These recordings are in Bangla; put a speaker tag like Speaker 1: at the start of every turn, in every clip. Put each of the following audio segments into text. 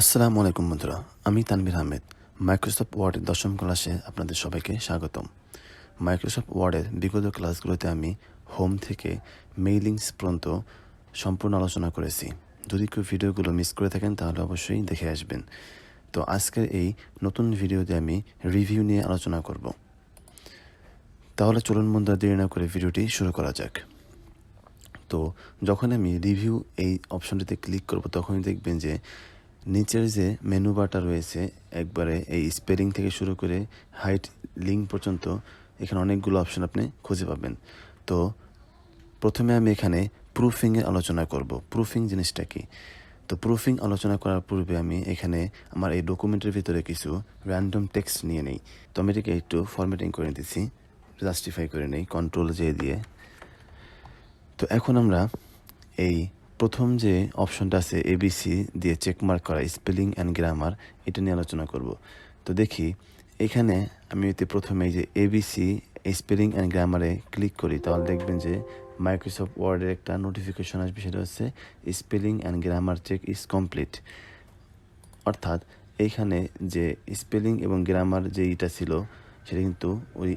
Speaker 1: আসসালামু আলাইকুম বন্ধুরা, আমি তানভীর আহমেদ মাইক্রোসফট ওয়ার্ডের দশম ক্লাসে আপনাদের সবাইকে স্বাগতম। মাইক্রোসফট ওয়ার্ডের বিগত ক্লাসগুলোতে আমি হোম থেকে মেইলিংস পর্যন্ত সম্পূর্ণ আলোচনা করেছি। যদি কেউ ভিডিওগুলো মিস করে থাকেন, তাহলে অবশ্যই দেখে আসবেন। তো আজকের এই নতুন ভিডিওতে আমি রিভিউ নিয়ে আলোচনা করব। তাহলে চলুন বন্ধুরা, দেরি না করে ভিডিওটি শুরু করা যাক। তো যখন আমি রিভিউ এই অপশনটিতে ক্লিক করব, তখনই দেখবেন যে নিচের যে মেনু বারটা রয়েছে, একবারে এই স্পেলিং থেকে শুরু করে হাইট লিঙ্ক পর্যন্ত এখানে অনেকগুলো অপশন আপনি খুঁজে পাবেন। তো প্রথমে আমি এখানে প্রুফিংয়ের আলোচনা করব। প্রুফিং জিনিসটা কি? তো প্রুফিং আলোচনা করার পূর্বে আমি এখানে আমার এই ডকুমেন্টের ভিতরে কিছু র্যান্ডম টেক্সট নিয়ে নেই। তো আমি এটাকে একটু ফরম্যাটিং করে দিচ্ছি জাস্টিফাই করে নেই কন্ট্রোল জে দিয়ে। তো এখন আমরা এই প্রথম যে অপশনটা আছে এবিসি দিয়ে চেকমার্ক করা স্পেলিং অ্যান্ড গ্রামার এটা নিয়ে আলোচনা করব। তো দেখি, এখানে আমি এতে প্রথমে যে এবিসি স্পেলিং অ্যান্ড গ্রামারে ক্লিক করি, তাহলে দেখবেন যে মাইক্রোসফট ওয়ার্ডের একটা নোটিফিকেশন আসবে, সেটা হচ্ছে spelling and grammar check is complete অর্থাৎ এইখানে যে স্পেলিং এবং গ্রামার যে ইটা ছিল, সেটা কিন্তু ওই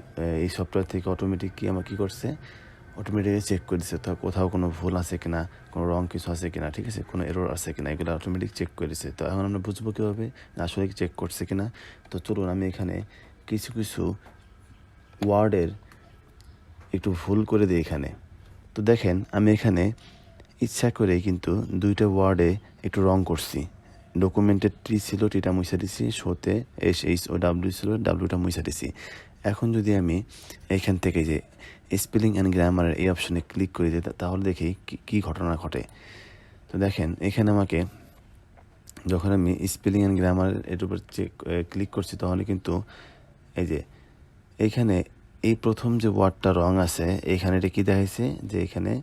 Speaker 1: এই সফটওয়্যার থেকে অটোমেটিক কি আমার কী করছে? অটোমেটিক চেক করে দিচ্ছে তো কোথাও কোনো ভুল আছে কিনা, কোনো রং কিছু আছে কিনা, ঠিক আছে? কোনো এরর আছে কিনা, এগুলো অটোমেটিক চেক করে দিচ্ছে তো এখন আমরা বুঝব কীভাবে আসলে চেক করছে কিনা। তো চলুন আমি এখানে কিছু কিছু ওয়ার্ডের একটু ভুল করে দিই এখানে। তো দেখেন, আমি এখানে ইচ্ছা করে কিন্তু দুইটা ওয়ার্ডে একটু রং করছি। ডকুমেন্টের টি ছিল, টিটা মুছে দিছি শোতে এস এইচ ও ডাব্লিউ ছিল ডাব্লিউটা মুছে দিছি। এখন যদি আমি এখান থেকে যে স্পেলিং অ্যান্ড গ্রামারের এই অপশনে ক্লিক করে তাহলে দেখি কি- কি ঘটনা ঘটে। তো দেখেন, এখানে আমাকে যখন আমি স্পেলিং অ্যান্ড গ্রামার এর উপর চেক ক্লিক করছি, তাহলে কিন্তু এই যে এইখানে এই প্রথম যে ওয়ার্ডটা রং আছে, এখানে এটা কি দেখাইছে? যে এখানে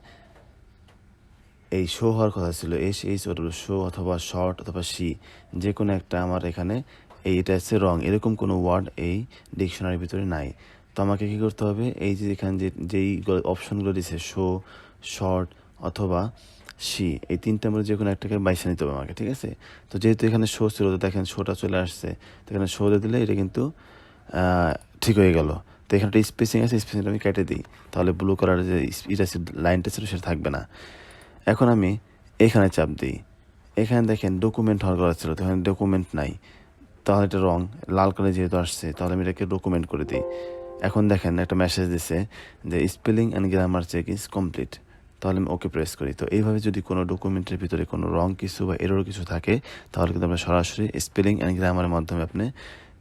Speaker 1: এই শো হওয়ার কথা ছিল এস এইচ ওটা শো অথবা শর্ট অথবা সি যে কোনো একটা আমার এখানে এই এটা হচ্ছে রং এরকম কোনো ওয়ার্ড এই ডিকশনারির ভিতরে নাই। তো আমাকে কী করতে হবে? এই যে এখানে যে, যেই অপশনগুলো দিছে শো শর্ট অথবা সি এই তিনটার মধ্যে যে কোনো একটাকে বাইসে নিতে হবে আমাকে, ঠিক আছে? তো যেহেতু এখানে শো ছিল, তো দেখেন শোটা চলে আসছে, তো এখানে শো দিলে এটা কিন্তু ঠিক হয়ে গেল। তো এখানে একটা স্পেসিং আছে স্পেসিংটা আমি কেটে দিই। তাহলে ব্লু কালার যে এটা লাইনটা ছিল, সেটা থাকবে না। এখন আমি এখানে চাপ দিই। এখানে দেখেন ডকুমেন্ট হওয়ার কথা ছিল, তো এখানে ডকুমেন্ট নাই। তাহলে এটা রং লাল কালার যেহেতু আসছে, তাহলে আমি এটাকে ডকুমেন্ট করে দিই। এখন দেখেন, একটা মেসেজ দিছে যে spelling and grammar check is complete তাহলে আমি ওকে প্রেস করি। তো এইভাবে যদি কোনো ডকুমেন্টের ভিতরে কোনো রং কিছু বা এরর কিছু থাকে, তাহলে কিন্তু আপনি সরাসরি স্পেলিং অ্যান্ড গ্রামারের মাধ্যমে আপনি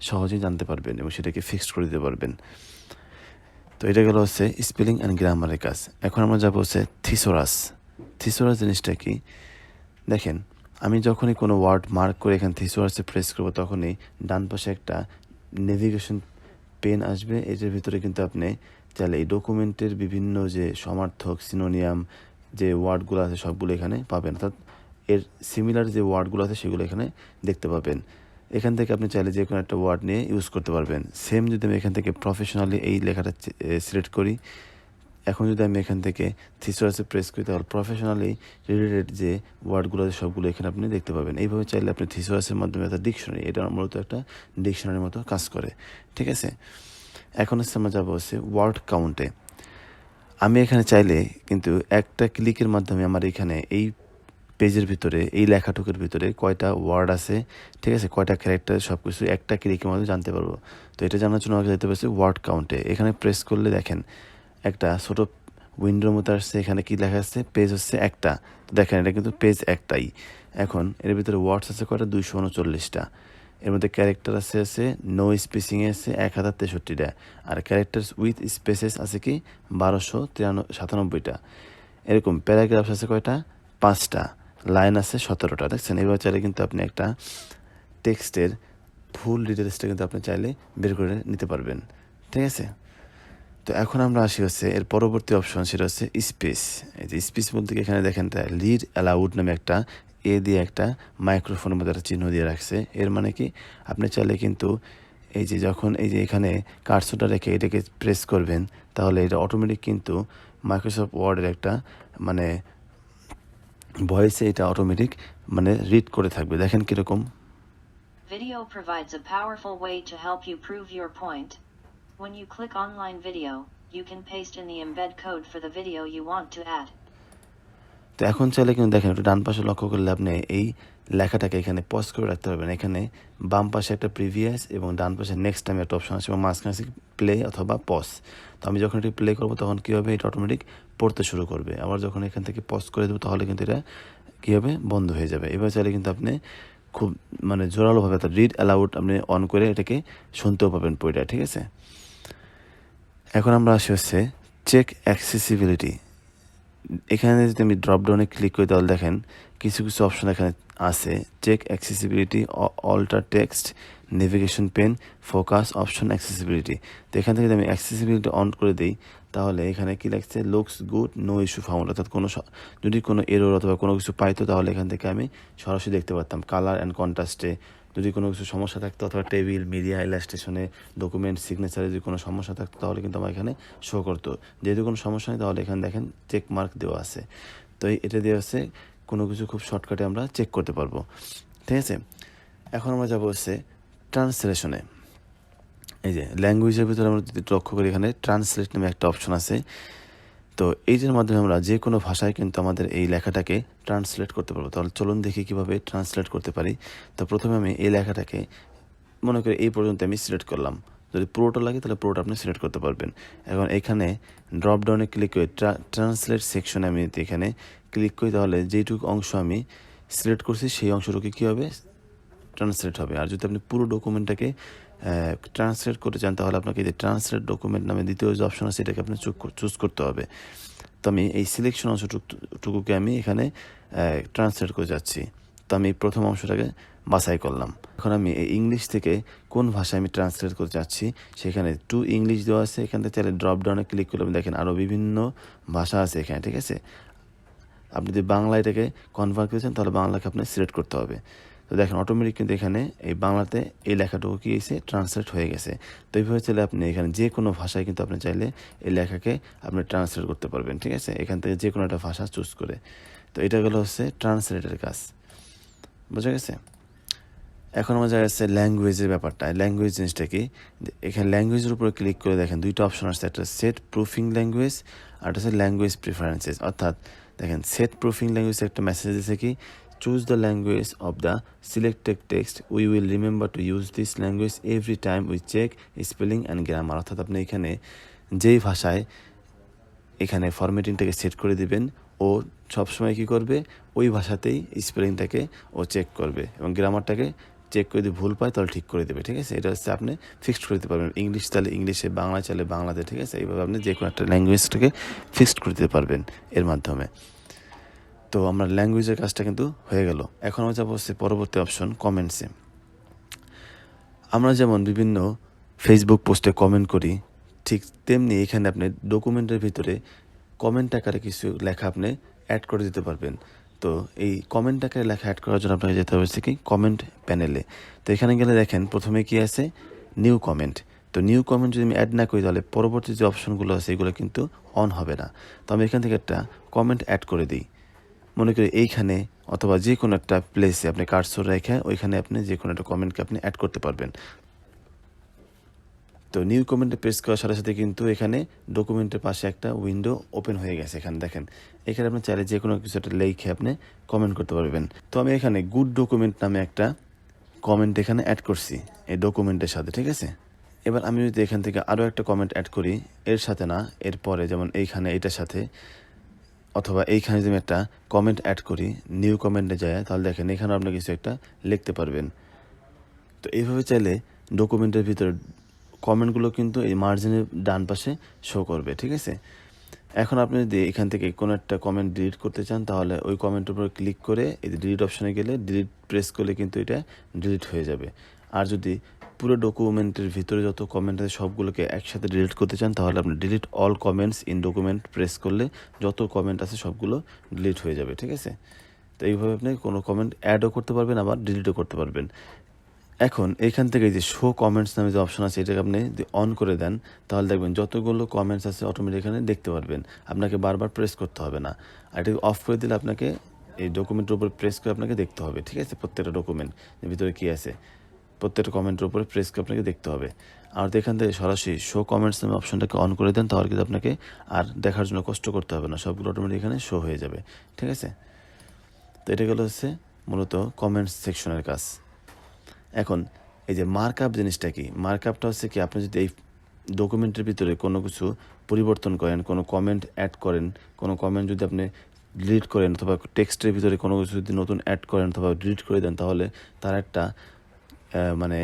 Speaker 1: সহজেই জানতে পারবেন এবং সেটাকে ফিক্সড করে দিতে পারবেন। তো এটা গেল হচ্ছে স্পেলিং অ্যান্ড গ্রামারের কাজ। এখন আমরা যাব হচ্ছে থিসোরাস থিসোরাস জিনিসটা কি? দেখেন আমি যখনই কোনো ওয়ার্ড মার্ক করে এখান থিসোরাসে প্রেস করব, তখনই ডান পাশে একটা নেভিগেশন পেন আসবে। এটার ভিতরে কিন্তু আপনি চাইলে এই ডকুমেন্টের বিভিন্ন যে সমার্থক সিনোনিয়াম যে ওয়ার্ডগুলো আছে সবগুলো এখানে পাবেন। অর্থাৎ এর সিমিলার যে ওয়ার্ডগুলো আছে সেগুলো এখানে দেখতে পাবেন। এখান থেকে আপনি চাইলে যে কোনো একটা ওয়ার্ড নিয়ে ইউজ করতে পারবেন। সেম যদি আমি এখান থেকে প্রফেশনালি এই লেখাটা সিলেক্ট করি এখন যদি আমি এখান থেকে থিসরাসে প্রেস করি তাহলে প্রফেশনালি রিলেটেড যে ওয়ার্ডগুলো আছে, সবগুলো এখানে আপনি দেখতে পাবেন। এইভাবে চাইলে আপনি থিসরাসের মাধ্যমে একটা ডিকশনারি এটা মূলত একটা ডিকশনারির মতো কাজ করে। ঠিক আছে? এখন হচ্ছে আমরা যাব হচ্ছে ওয়ার্ড কাউন্টে আমি এখানে চাইলে কিন্তু একটা ক্লিকের মাধ্যমে আমার এখানে এই পেজের ভিতরে, এই লেখাটুকুর ভিতরে কয়টা ওয়ার্ড আছে, ঠিক আছে? কয়টা ক্যারেক্টার সব কিছু একটা ক্লিকের মাধ্যমে জানতে পারব। তো এটা জানার জন্য আমাকে যেতে পারছি ওয়ার্ড কাউন্টে এখানে প্রেস করলে দেখেন একটা ছোট উইন্ডোর মতো আসছে, এখানে কি লেখা আছে? পেজ হচ্ছে একটা। দেখেন, এটা কিন্তু পেজ একটাই। এখন এর ভিতরে ওয়ার্ডস আছে কয়টা? দুইশো উনচল্লিশটা। এর মধ্যে ক্যারেক্টার আছে আছে নো স্পেসিং আছে, এক হাজার তেষট্টিটা। আর ক্যারেক্টার্স উইথ স্পেসেস আছে কি? বারোশো তিরানব্বই সাতানব্বইটা। এরকম প্যারাগ্রাফস আছে কয়টা? পাঁচটা। লাইন আছে সতেরোটা। দেখছেন? এবার চাইলে কিন্তু আপনি একটা টেক্সটের ফুল ডিটেলসটা কিন্তু আপনি চাইলে বের করে নিতে পারবেন। ঠিক আছে? তো এখন আমরা আসি হচ্ছে, এর পরবর্তী অপশন সেটা হচ্ছে স্পেস এই যে স্পেস বলতে এখানে দেখেন তাই লিড অ্যালাউড নামে একটা এ দিয়ে একটা মাইক্রোফোনের মধ্যে একটা চিহ্ন দিয়ে রাখছে। এর মানে কি? আপনি চাইলে কিন্তু এই যে যখন এই যে এখানে কার্সোটা রেখে এটাকে প্রেস করবেন, তাহলে এটা অটোমেটিক কিন্তু মাইক্রোসফট ওয়ার্ডের একটা মানে ভয়েসে এটা অটোমেটিক মানে রিড করে থাকবে। দেখেন কীরকম।
Speaker 2: Video provides a. When you click online video, you can paste in the embed code for the video you want to add.
Speaker 1: তো এখন চাইলে কিন্তু দেখেন একটু ডান পাশে লক্ষ্য করলে আপনি এই লেখাটাকে এখানে পজ করে রাখতে পারবেন। এখানে বাম পাশে একটা প্রিভিয়াস এবং ডান পাশে নেক্সট টাইম একটা অপশন আছে এবং মাঝখানে প্লে অথবা পজ তো আমি যখন এটি প্লে করব তখন কী হবে এটা অটোমেটিক পড়তে শুরু করবে? আবার যখন এখান থেকে পজ করে দেবো তাহলে কিন্তু এটা কী হবে বন্ধ হয়ে যাবে? এবার চাইলে কিন্তু আপনি খুব মানে জোরালোভাবে অর্থাৎ রিড অ্যালাউড আপনি অন করে এটাকে শুনতেও পাবেন বইটা ঠিক আছে? এখন আমরা আসি হচ্ছে চেক অ্যাক্সেসিবিলিটি এখানে যদি আমি ড্রপডাউনে ক্লিক করি তাহলে দেখেন কিছু কিছু অপশন এখানে আছে। Check accessibility alt text navigation pane focus option accessibility তো এখান থেকে যদি আমি অ্যাক্সেসিবিলিটি অন করে দিই, তাহলে এখানে কি লাগছে? Looks good no issue found অর্থাৎ কোনো যদি কোনো এরোর অথবা কোনো কিছু পাইতো তাহলে এখান থেকে আমি সরাসরি দেখতে পারতাম। কালার অ্যান্ড কন্ট্রাস্টে যদি কোনো কিছু সমস্যা থাকতো অথবা টেবিল, মিডিয়া ইলাস্ট্রেশনে ডকুমেন্ট সিগনেচারে যদি কোনো সমস্যা থাকতো, তাহলে কিন্তু আমার এখানে শো করতো। যেহেতু কোনো সমস্যা নেই, তাহলে এখানে দেখেন চেক মার্ক দেওয়া আছে। তো এটা দিয়ে হচ্ছে কোনো কিছু খুব শর্টকাটে আমরা চেক করতে পারব। ঠিক আছে? এখন আমরা যাব হচ্ছে ট্রান্সলেশনে এই যে ল্যাঙ্গুয়েজের ভিতরে আমরা যদি লক্ষ্য করি, এখানে ট্রান্সলেট নামে একটা অপশন আছে। তো এইটার মাধ্যমে আমরা যে কোনো ভাষায় কিন্তু আমাদের এই লেখাটাকে ট্রান্সলেট করতে পারব। তাহলে চলুন দেখি কীভাবে ট্রান্সলেট করতে পারি। তো প্রথমে আমি এই লেখাটাকে মনে করি এই পর্যন্ত আমি সিলেক্ট করলাম। যদি পুরোটা লাগে তাহলে পুরোটা আপনি সিলেক্ট করতে পারবেন। এখন এখানে ড্রপ ডাউনে ক্লিক করে ট্রান্সলেট সেকশনে আমি এখানে ক্লিক করি তাহলে যেইটুকু অংশ আমি সিলেক্ট করছি সেই অংশটুকু কী হবে? ট্রান্সলেট হবে। আর যদি আপনি পুরো ডকুমেন্টটাকে ট্রান্সলেট করতে চান তাহলে আপনাকে যে ট্রান্সলেট ডকুমেন্ট নামে দ্বিতীয় যে অপশন আছে, এটাকে আপনি চুজ করতে হবে। তো আমি এই সিলেকশন অংশটুকুকে আমি এখানে ট্রান্সলেট করে যাচ্ছি। তো আমি প্রথম অংশটাকে বাছাই করলাম। এখন আমি এই ইংলিশ থেকে কোন ভাষায় আমি ট্রান্সলেট করতে চাচ্ছি সেখানে টু ইংলিশ দেওয়া আছে, এখান থেকে চাইলে ড্রপ ডাউনে ক্লিক করলে আপনি দেখেন আরও বিভিন্ন ভাষা আছে এখানে, ঠিক আছে? আপনি যদি বাংলা এটাকে কনভার্ট করেছেন তাহলে বাংলাকে আপনার সিলেক্ট করতে হবে। তো দেখেন অটোমেটিক কিন্তু এখানে এই বাংলাতে এই লেখাটুকু কি হয়েছে? ট্রান্সলেট হয়ে গেছে। তো এইভাবে চাইলে আপনি এখানে যে কোনো ভাষায় কিন্তু আপনি চাইলে এই লেখাকে আপনি ট্রান্সলেট করতে পারবেন, ঠিক আছে? এখান থেকে যে কোনো একটা ভাষা চুজ করে। তো এটা গেলো হচ্ছে ট্রান্সলেটের কাজ। বোঝা গেছে? এখন আমার জায়গা আছে ল্যাঙ্গুয়েজের ব্যাপারটা। ল্যাঙ্গুয়েজ জিনিসটা কি? এখানে ল্যাঙ্গুয়েজের উপরে ক্লিক করে দেখেন, দুইটা অপশন আছে। একটা সেট প্রুফিং ল্যাঙ্গুয়েজ আর একটা হচ্ছে ল্যাঙ্গুয়েজ প্রিফারেন্সেস অর্থাৎ দেখেন সেট প্রুফিং ল্যাঙ্গুয়েজ একটা মেসেজ দিয়েছে কি? Choose the language of the selected text we will remember to use this language every time we check spelling and grammar অর্থাৎ আপনি এখানে যেই ভাষায় এখানে ফরম্যাটিংটাকে সেট করে দিবেন, ও সবসময় কী করবে? ওই ভাষাতেই স্পেলিংটাকে ও চেক করবে এবং গ্রামারটাকে চেক করে যদি ভুল পায়, তাহলে ঠিক করে দেবে, ঠিক আছে? এটা হচ্ছে আপনি ফিক্সড করে দিতে পারবেন। ইংলিশ তাহলে ইংলিশে বাংলা চাইলে বাংলাতে, ঠিক আছে? এইভাবে আপনি যে কোনো একটা ল্যাঙ্গুয়েজটাকে ফিক্সড করে দিতে পারবেন এর মাধ্যমে। তো আমরা ল্যাঙ্গুয়েজের কাজটা কিন্তু হয়ে গেল। এখন আমরা যাব হচ্ছে পরবর্তী অপশন কমেন্টসে আমরা যেমন বিভিন্ন ফেসবুক পোস্টে কমেন্ট করি, ঠিক তেমনি এখানে আপনি ডকুমেন্টের ভিতরে কমেন্ট আকারে কিছু লেখা আপনি অ্যাড করে দিতে পারবেন। তো এই কমেন্ট আকারে লেখা অ্যাড করার জন্য আপনাকে যেতে হবে কি কমেন্ট প্যানেলে তো এখানে গেলে দেখেন, প্রথমে কি আছে? নিউ কমেন্ট তো নিউ কমেন্ট যদি আমি অ্যাড না করি, তাহলে পরবর্তী যে অপশনগুলো আছে, এগুলো কিন্তু অন হবে না। তো আমি এখান থেকে একটা কমেন্ট অ্যাড করে দিই। মনে করি এইখানে অথবা যে কোনো একটা প্লেসে আপনি কার্সর রেখে ওইখানে আপনি যে কোনো একটা কমেন্টকে আপনি অ্যাড করতে পারবেন। তো নিউ কমেন্টে প্রেস করার সাথে সাথে কিন্তু এখানে ডকুমেন্টের পাশে একটা উইন্ডো ওপেন হয়ে গেছে এখানে দেখেন। এখানে আপনি চাইলে যে কোনো কিছু একটা লিখে আপনি কমেন্ট করতে পারবেন। তো আমি এখানে গুড ডকুমেন্ট নামে একটা কমেন্ট এখানে অ্যাড করছি এই ডকুমেন্টের সাথে, ঠিক আছে? এবার আমি যদি এখান থেকে আরও একটা কমেন্ট অ্যাড করি, এর সাথে না, এরপরে যেমন এইখানে এটার সাথে অথবা এইখানে যদি আমি একটা কমেন্ট অ্যাড করি নিউ কমেন্টে যায়, তাহলে দেখেন এখানে আপনি কিছু একটা লিখতে পারবেন। তো এইভাবে চাইলে ডকুমেন্টের ভিতরে কমেন্টগুলো কিন্তু এই মার্জিনের ডান পাশে শো করবে, ঠিক আছে? এখন আপনি যদি এখান থেকে কোনো একটা কমেন্ট ডিলিট করতে চান, তাহলে ওই কমেন্টের উপর ক্লিক করে এই ডিলিট অপশানে গেলে ডিলিট প্রেস করলে কিন্তু এটা ডিলিট হয়ে যাবে। আর যদি পুরো ডকুমেন্টের ভিতরে যত কমেন্ট আছে, সবগুলোকে একসাথে ডিলিট করতে চান, তাহলে আপনি delete all comments in document press করলে যত কমেন্ট আছে, সবগুলো ডিলিট হয়ে যাবে, ঠিক আছে? তো এইভাবে আপনি কোনো কমেন্ট অ্যাডও করতে পারবেন, আবার ডিলিটও করতে পারবেন। এখন, এখান থেকে যে শো কমেন্টস নামে যে অপশন আছে, এটাকে আপনি যদি অন করে দেন, তাহলে দেখবেন যতগুলো কমেন্টস আছে অটোমেটিক এখানে দেখতে পারবেন। আপনাকে বারবার প্রেস করতে হবে না। আর এটাকে অফ করে দিলে আপনাকে এই ডকুমেন্টের উপর প্রেস করে আপনাকে দেখতে হবে, ঠিক আছে? প্রত্যেকটা ডকুমেন্ট ভিতরে কী আছে। প্রত্যেকটা কমেন্টের উপরে প্রেসকে আপনাকে দেখতে হবে। আর এখান থেকে সরাসরি শো কমেন্টস নামে অপশনটাকে অন করে দেন, তাহলে কিন্তু আপনাকে আর দেখার জন্য কষ্ট করতে হবে না, সবগুলো অটোমেটিক এখানে শো হয়ে যাবে। ঠিক আছে? তো এটা গেলো হচ্ছে মূলত কমেন্টস সেকশনের কাজ। এখন, এই যে মার্ক আপ জিনিসটা কি? মার্ক আপটা হচ্ছে কি, আপনি যদি এই ডকুমেন্টের ভিতরে কোনো কিছু পরিবর্তন করেন, কোনো কমেন্ট অ্যাড করেন, কোনো কমেন্ট যদি আপনি ডিলিট করেন, অথবা টেক্সটের ভিতরে কোনো কিছু যদি নতুন অ্যাড করেন, অথবা ডিলিট করে দেন, তাহলে তার একটা মানে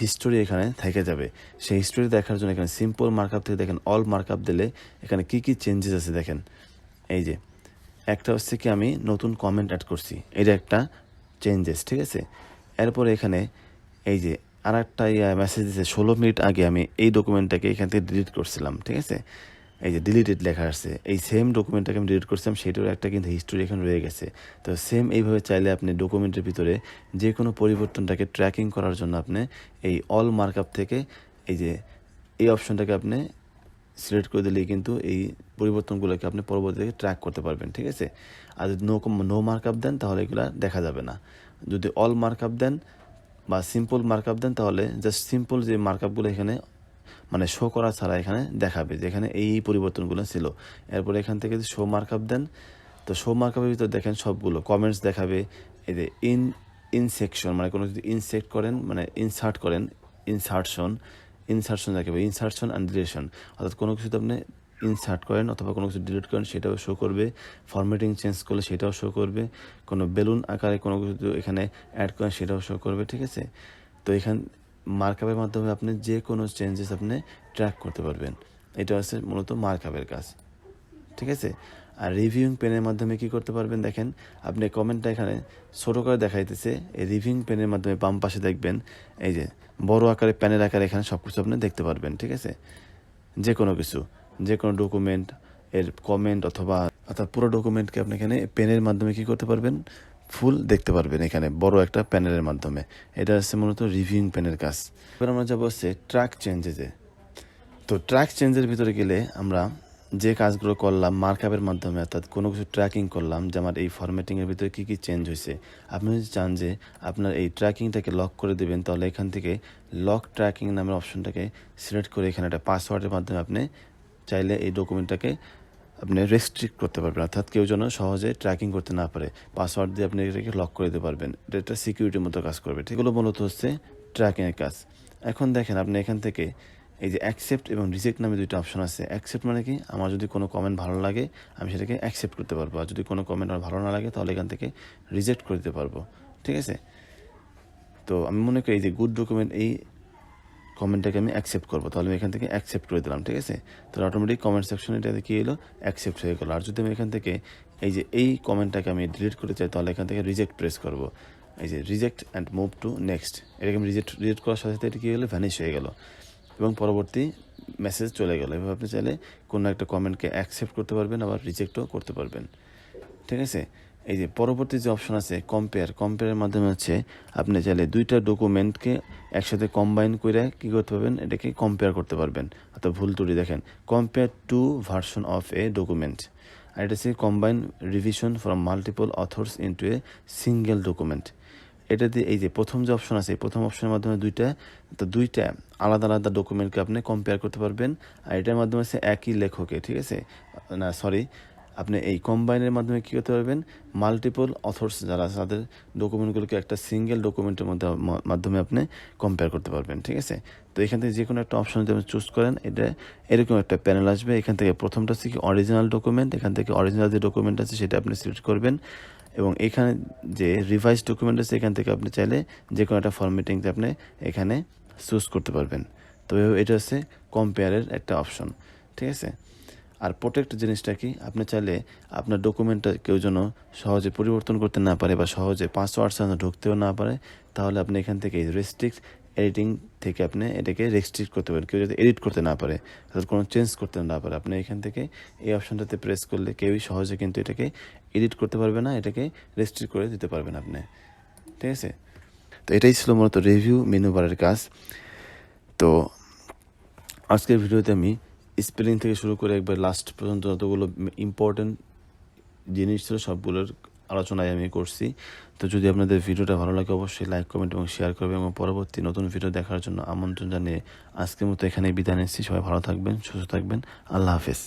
Speaker 1: হিস্টোরি এখানে থেকে যাবে। সেই হিস্টোরি দেখার জন্য এখানে সিম্পল মার্কআপ থেকে দেখেন অল মার্কআপ দিলে এখানে কি কি চেঞ্জেস আছে দেখেন। এই যে, একটা হচ্ছে কি আমি নতুন কমেন্ট অ্যাড করছি। এটা একটা চেঞ্জেস ঠিক আছে? এরপরে এখানে এই যে আর একটা মেসেজ দিয়েছে ষোলো মিনিট আগে আমি এই ডকুমেন্টটাকে এখান থেকে ডিলিট করছিলাম ঠিক আছে? এই যে ডিলিটেড লেখা আসছে এই সেম ডকুমেন্টটাকে আমি ডিলিট করছিলাম সেটার একটা কিন্তু হিস্টোরি এখানে রয়ে গেছে। তো সেম এইভাবে চাইলে আপনি ডকুমেন্টের ভিতরে যে কোনো পরিবর্তনটাকে ট্র্যাকিং করার জন্য আপনি এই অল মার্কআপ থেকে এই যে এই অপশনটাকে আপনি সিলেক্ট করে দিলেই কিন্তু এই পরিবর্তনগুলোকে আপনি পরবর্তীতে ট্র্যাক করতে পারবেন, ঠিক আছে? আর যদি নো নো মার্কআপ দেন, তাহলে এগুলো দেখা যাবে না। যদি অল মার্কআপ দেন বা সিম্পল মার্কআপ দেন, তাহলে জাস্ট সিম্পল যে মার্কআপগুলো এখানে মানে শো করা ছাড়া এখানে দেখাবে যে এখানে এই পরিবর্তনগুলো ছিল। এরপর এখান থেকে যদি শো মার্কআপ দেন, তো শো মার্কআপের ভিতর দেখেন সবগুলো। কমেন্টস দেখাবে, এই যে ইন ইনসেকশন মানে কোনো যদি ইনসেক্ট করেন মানে ইনসার্ট করেন ইনসার্টশন ইনসার্টশন দেখাবে ইনসার্টশন অ্যান্ড ডিলেশন অর্থাৎ কোনো কিছুতে আপনি ইনসার্ট করেন অথবা কোনো কিছু ডিলিট করেন, সেটাও শো করবে। ফরম্যাটিং চেঞ্জ করলে সেটাও শো করবে। কোনো বেলুন আকারে কোনো কিছু এখানে অ্যাড করেন, সেটাও শো করবে, ঠিক আছে? তো এখান মার্কআপের মাধ্যমে আপনি যে কোনো চেঞ্জেস আপনি ট্র্যাক করতে পারবেন। এটা হচ্ছে মূলত মার্কআপের কাজ। ঠিক আছে? আর রিভিউইং পেনের মাধ্যমে কি করতে পারবেন দেখেন, আপনি কমেন্টটা এখানে ছোটো করে দেখাইতেছে। এই রিভিউইং পেনের মাধ্যমে বাম পাশে দেখবেন, এই যে বড় আকারে প্যানের আকারে এখানে সব কিছু আপনি দেখতে পারবেন, ঠিক আছে? যে কোনো কিছু যে কোনো ডকুমেন্ট এর কমেন্ট অথবা, অর্থাৎ পুরো ডকুমেন্টকে আপনি এখানে পেনের মাধ্যমে কি করতে পারবেন? ফুল দেখতে পারবেন এখানে, বড় একটা প্যানেলের মাধ্যমে। এটা হচ্ছে মূলত রিভিউইং পেনের কাজ। এবার আমরা যাব হচ্ছে ট্র্যাক চেঞ্জেসে তো ট্র্যাক চেঞ্জের ভিতরে গেলে আমরা যে কাজগুলো করলাম মার্কআপের মাধ্যমে, অর্থাৎ কোনো কিছু ট্র্যাকিং করলাম যে আমার এই ফরম্যাটিংয়ের ভিতরে কী কী চেঞ্জ হয়েছে। আপনি যদি চান যে আপনার এই ট্র্যাকিংটাকে লক করে দেবেন, তাহলে এখান থেকে লক ট্র্যাকিং নামের অপশনটাকে সিলেক্ট করে এখানে একটা পাসওয়ার্ডের মাধ্যমে আপনি চাইলে এই ডকুমেন্টটাকে আপনি রেস্ট্রিক্ট করতে পারবেন, অর্থাৎ কেউ যেন সহজে ট্র্যাকিং করতে না পারে পাসওয়ার্ড দিয়ে আপনি এটাকে লক করে দিতে পারবেন। এটা সিকিউরিটির মতো কাজ করবে। এগুলো মূলত হচ্ছে ট্র্যাকিংয়ের কাজ। এখন দেখেন আপনি এখান থেকে এই যে অ্যাকসেপ্ট এবং রিজেক্ট নামে দুইটা অপশন আছে। অ্যাকসেপ্ট মানে কি? আমার যদি কোনো কমেন্ট ভালো লাগে, আমি সেটাকে অ্যাকসেপ্ট করতে পারব। আর যদি কোনো কমেন্ট আমার ভালো না লাগে, তাহলে এখান থেকে রিজেক্ট করে দিতে পারব। ঠিক আছে? তো আমি মনে করি এই যে গুড ডকুমেন্ট এই কমেন্টটাকে আমি অ্যাকসেপ্ট করব। তাহলে আমি এখান থেকে অ্যাকসেপ্ট করে দিলাম, ঠিক আছে? তাহলে অটোমেটিক কমেন্ট সেকশন এটাতে কি এলো? অ্যাকসেপ্ট হয়ে গেলো। আর যদি আমি এখান থেকে এই যে এই কমেন্টটাকে আমি ডিলিট করতে চাই, তাহলে এখান থেকে রিজেক্ট প্রেস করব। এই যে reject and move to next এটাকে আমি রিজেক্ট রিজেক্ট করার সাথে সাথে এটা কী হলো? ভ্যানিশ হয়ে গেলো। এবং পরবর্তী মেসেজ চলে গেলো। এভাবে আপনি চাইলে কোনো একটা কমেন্টকে অ্যাকসেপ্ট করতে পারবেন, আবার রিজেক্টও করতে পারবেন। ঠিক আছে? এই যে পরবর্তী যে অপশন আছে কম্পেয়ার কম্পেয়ারের মাধ্যমে হচ্ছে আপনি চাইলে দুইটা ডকুমেন্টকে একসাথে কম্বাইন করে কী করতে পারবেন? এটাকে কম্পেয়ার করতে পারবেন। অর্থাৎ ভুল ত্রুটি দেখেন। Compare two version of a document আর এটা হচ্ছে combine revision from multiple authors into a single document এটা দিয়ে এই যে প্রথম যে অপশন আছে, এই প্রথম অপশনের মাধ্যমে দুইটা, তো দুইটা আলাদা আলাদা ডকুমেন্টকে আপনি কম্পেয়ার করতে পারবেন। আর এটার মাধ্যমে আছে একই লেখকে, ঠিক আছে? না সরি আপনি এই কম্বাইনের মাধ্যমে কী করতে পারবেন? মাল্টিপল অথর্স যারা তাদের ডকুমেন্টগুলোকে একটা সিঙ্গেল ডকুমেন্টের মধ্যে মাধ্যমে আপনি কম্পেয়ার করতে পারবেন, ঠিক আছে? তো এখান থেকে যে কোনো একটা অপশন যদি আপনি চুজ করেন, এটা এরকম একটা প্যানেল আসবে। এখান থেকে প্রথমটা হচ্ছে কি অরিজিনাল ডকুমেন্ট এখান থেকে অরিজিনাল যে ডকুমেন্ট আছে, সেটা আপনি সিলেক্ট করবেন। এবং এখানে যে রিভাইজ ডকুমেন্ট আছে, এখান থেকে আপনি চাইলে যে কোনো একটা ফরম্যাটিং আপনি এখানে চুজ করতে পারবেন। তো এটা হচ্ছে কম্পেয়ারের একটা অপশন ঠিক আছে? আর প্রোটেক্ট জিনিসটা কি? আপনি চাইলে আপনার ডকুমেন্টটা কেউ যেন সহজে পরিবর্তন করতে না পারে বা সহজে পাসওয়ার্ড যেন ঢুকতেও না পারে, তাহলে আপনি এখান থেকে রেস্ট্রিক্ট এডিটিং থেকে আপনি এটাকে রেস্ট্রিক্ট করতে পারেন। কেউ যাতে এডিট করতে না পারে অর্থাৎ কোনো চেঞ্জ করতে না পারে। আপনি এখান থেকে এই অপশনটাতে প্রেস করলে কেউই সহজে কিন্তু এটাকে এডিট করতে পারবে না, এটাকে রেস্ট্রিক্ট করে দিতে পারবেন আপনি। ঠিক আছে? তো এটাই ছিল মূলত রিভিউ মেনু বারের কাজ। তো আজকের ভিডিওতে আমি স্পেলিং থেকে শুরু করে একবার লাস্ট পর্যন্ত যতগুলো ইম্পর্টেন্ট জিনিস ছিল সবগুলোর আলোচনায় আমি করছি। তো যদি আপনাদের ভিডিওটা ভালো লাগে, অবশ্যই লাইক কমেন্ট এবং শেয়ার করবেন এবং পরবর্তী নতুন ভিডিও দেখার জন্য আমন্ত্রণ জানিয়ে আজকের মতো এখানে বিদায় নিচ্ছি। সবাই ভালো থাকবেন, সুস্থ থাকবেন। আল্লাহ হাফেজ।